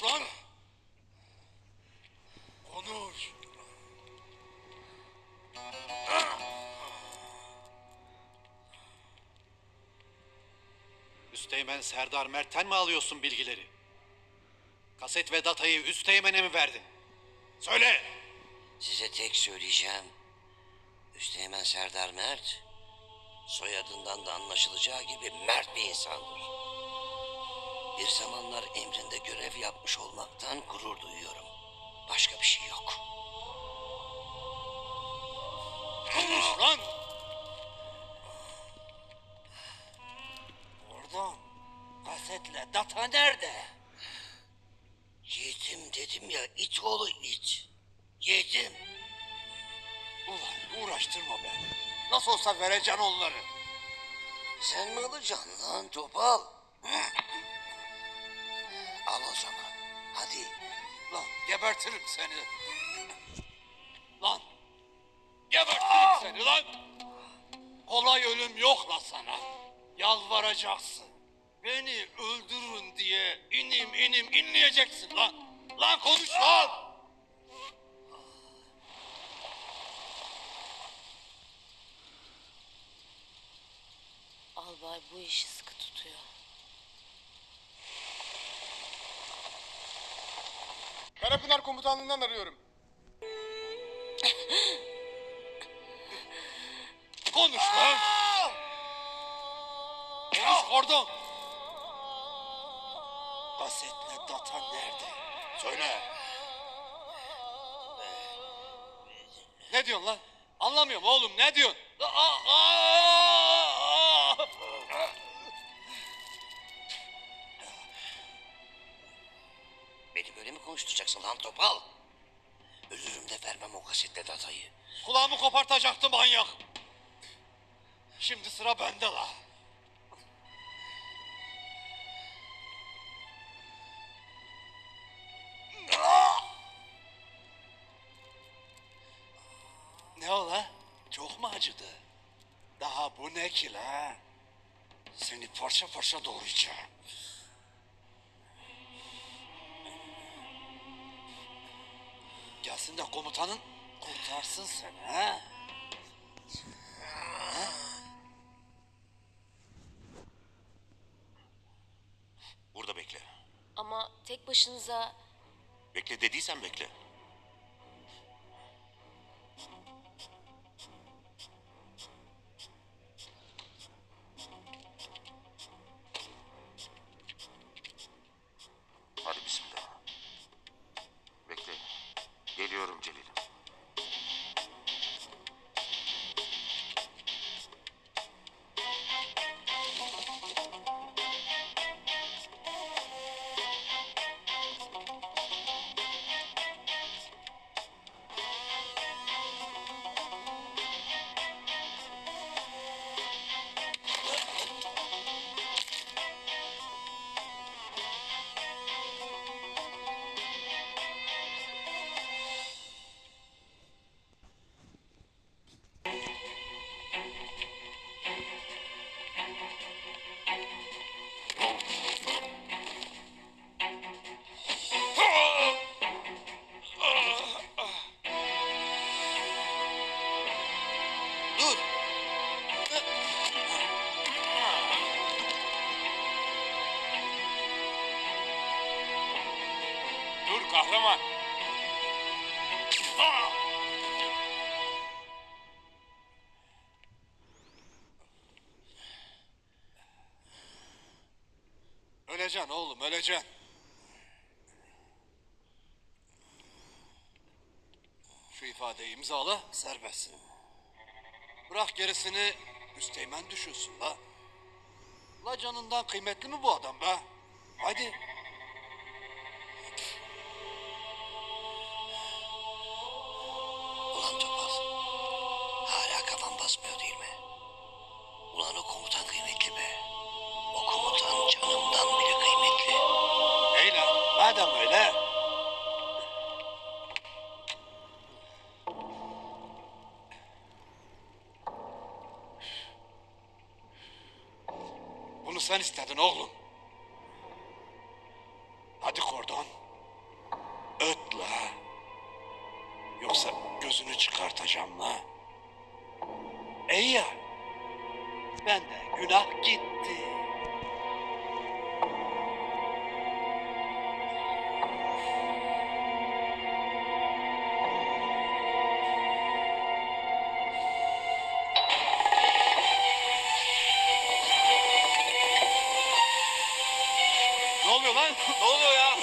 Konuş lan. Konuş. Üsteğmen Serdar Mert'ten mi alıyorsun bilgileri? Kaset ve datayı Üsteğmen'e mi verdin? Söyle! Size tek söyleyeceğim. Üsteğmen Serdar Mert, soyadından da anlaşılacağı gibi mert bir insandır. Bir zamanlar emrinde görev yapmış olmaktan gurur duyuyorum. Başka bir şey yok. Konuş lan. Oradan kasetle data nerede? Yedim dedim ya it oğlu it. Yedim. Ulan uğraştırma beni. Nasıl olsa vereceksin onları. Sen mi alacaksın lan topal? Al o zaman. Hadi. Lan gebertirim seni. Lan gebertirim seni lan. Kolay ölüm yok la sana. Yalvaracaksın. Beni öldürün diye inim inim inleyeceksin lan. Lan konuş lan. Albay bu işi sıkı tutuyor. Karapınar Komutanlığı'ndan arıyorum. Konuş lan. Konuş kordon. Kasetle data nerede? Söyle. Ne diyorsun lan? Anlamıyorum oğlum ne diyorsun? Aa, aa, konuşturacaksın lan topal? Ölürüm de vermem o kasetle datayı. Kulağımı kopartacaktı manyak. Şimdi sıra bende la. Ne ola? Çok mu acıdı? Daha bu ne ki la? Seni parça parça doğrayacağım. Gelsin de komutanın kurtarsın seni ha. Burada bekle. Ama tek başınıza Bekle dediysen bekle. Öleceksin oğlum öleceksin. Şu ifadeyi imzala serbestsin. Bırak gerisini üsteğmen düşünsün la. La canından kıymetli mi bu adam be? Haydi. Ulan topal. Hala kafan basmıyor değil mi? Ulan o komutan kıymetli be. O komutan canımdan bile. Madem öyle... Bunu sen istedin oğlum. Hadi kordon. Öt la. Yoksa gözünü çıkartacağım la. İyi ya. Benden günah gitti. Oluyor lan? Ne oluyor ya?